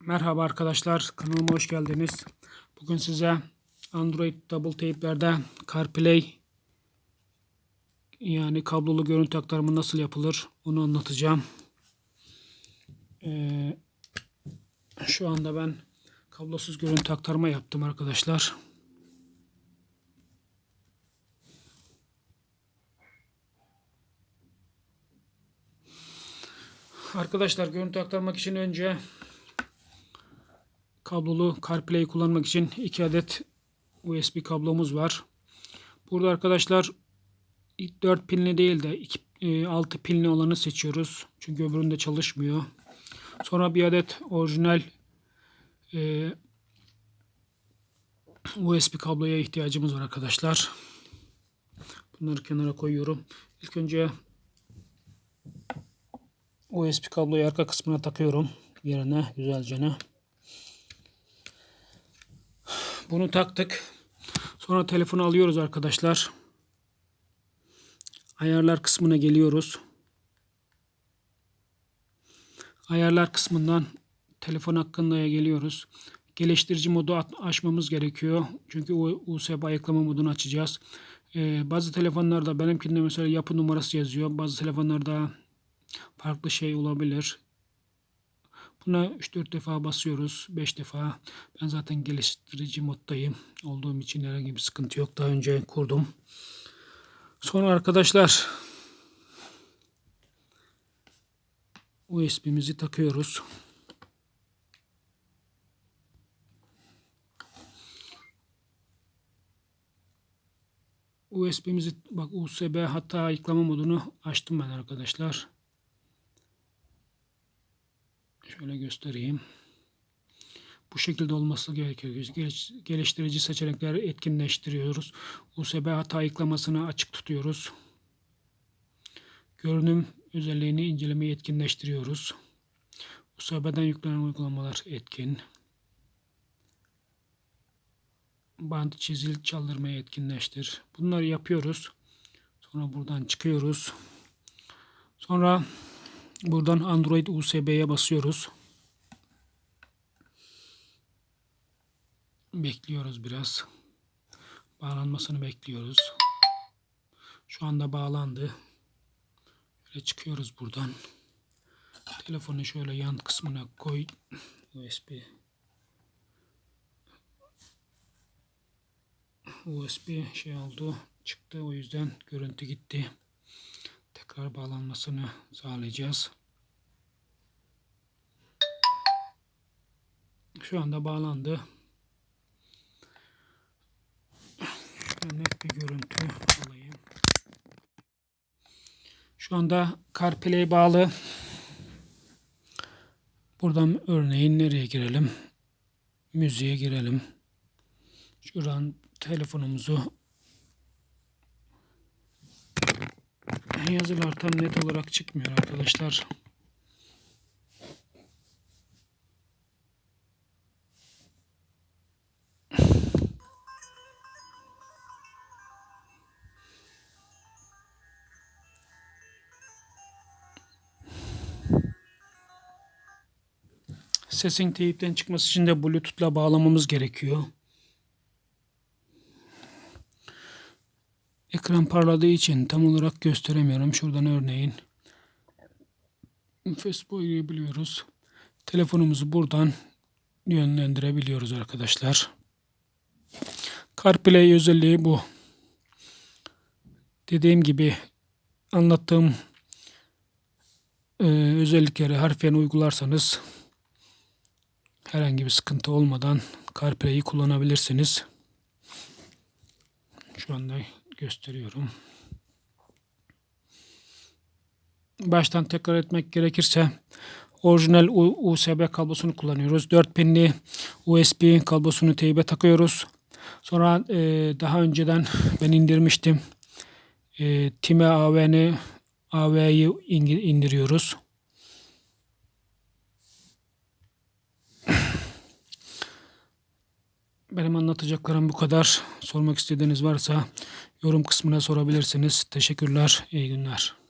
Merhaba arkadaşlar, kanalıma hoş geldiniz. Bugün size Android Double Tape'lerde CarPlay yani kablolu görüntü aktarımı nasıl yapılır onu anlatacağım. Ee, şu anda ben kablosuz görüntü aktarma yaptım arkadaşlar. Arkadaşlar görüntü aktarmak için önce kablolu CarPlay kullanmak için 2 adet USB kablomuz var. Burada arkadaşlar 4 pinli değil de 2, 6 pinli olanı seçiyoruz. Çünkü öbüründe çalışmıyor. Sonra bir adet orijinal e, USB kabloya ihtiyacımız var arkadaşlar. Bunları kenara koyuyorum. İlk önce USB kabloyu arka kısmına takıyorum. Yerine güzelce. Bunu taktık. Sonra telefonu alıyoruz arkadaşlar. Ayarlar kısmına geliyoruz. Ayarlar kısmından telefon hakkında'ya geliyoruz. Geliştirici modu açmamız gerekiyor. Çünkü USB ayıklama modunu açacağız. Ee, bazı telefonlarda benimkinde mesela yapı numarası yazıyor. Bazı telefonlarda farklı şey olabilir. Buna 3-4 defa basıyoruz. 5 defa. Ben zaten geliştirici moddayım. Olduğum için herhangi bir sıkıntı yok. Daha önce kurdum. Sonra arkadaşlar USB'mizi takıyoruz. USB'mizi bak USB hatta ayıklama modunu açtım ben arkadaşlar. Şöyle göstereyim. Bu şekilde olması gerekiyor. Geliştirici seçenekleri etkinleştiriyoruz. USB hata ayıklamasını açık tutuyoruz. Görünüm özelliğini incelemeyi etkinleştiriyoruz. USB'den yüklenen uygulamalar etkin. Band çizil çaldırmayı etkinleştir. Bunları yapıyoruz. Sonra buradan çıkıyoruz. Sonra Buradan Android USB'ye basıyoruz. Bekliyoruz biraz. Bağlanmasını bekliyoruz. Şu anda bağlandı. Şöyle çıkıyoruz buradan. Telefonu şöyle yan kısmına koy. USB. USB şey oldu. Çıktı. O yüzden görüntü gitti tekrar bağlanmasını sağlayacağız. Şu anda bağlandı. Net bir görüntü alayım. Şu anda CarPlay bağlı. Buradan örneğin nereye girelim? Müziğe girelim. Şuradan telefonumuzu yazılar tam net olarak çıkmıyor arkadaşlar. Sesin teyipten çıkması için de Bluetooth'la bağlamamız gerekiyor. Ekran parladığı için tam olarak gösteremiyorum. Şuradan örneğin nefes boyayabiliyoruz. Telefonumuzu buradan yönlendirebiliyoruz arkadaşlar. CarPlay özelliği bu. Dediğim gibi anlattığım e, özellikleri harfiyen uygularsanız herhangi bir sıkıntı olmadan CarPlay'i kullanabilirsiniz. Şu anda gösteriyorum. Baştan tekrar etmek gerekirse orijinal USB kablosunu kullanıyoruz. 4 pinli USB kablosunu teybe takıyoruz. Sonra e, daha önceden ben indirmiştim. E, Time AV'ni AV'yi indiriyoruz. Benim anlatacaklarım bu kadar. Sormak istediğiniz varsa yorum kısmına sorabilirsiniz. Teşekkürler, iyi günler.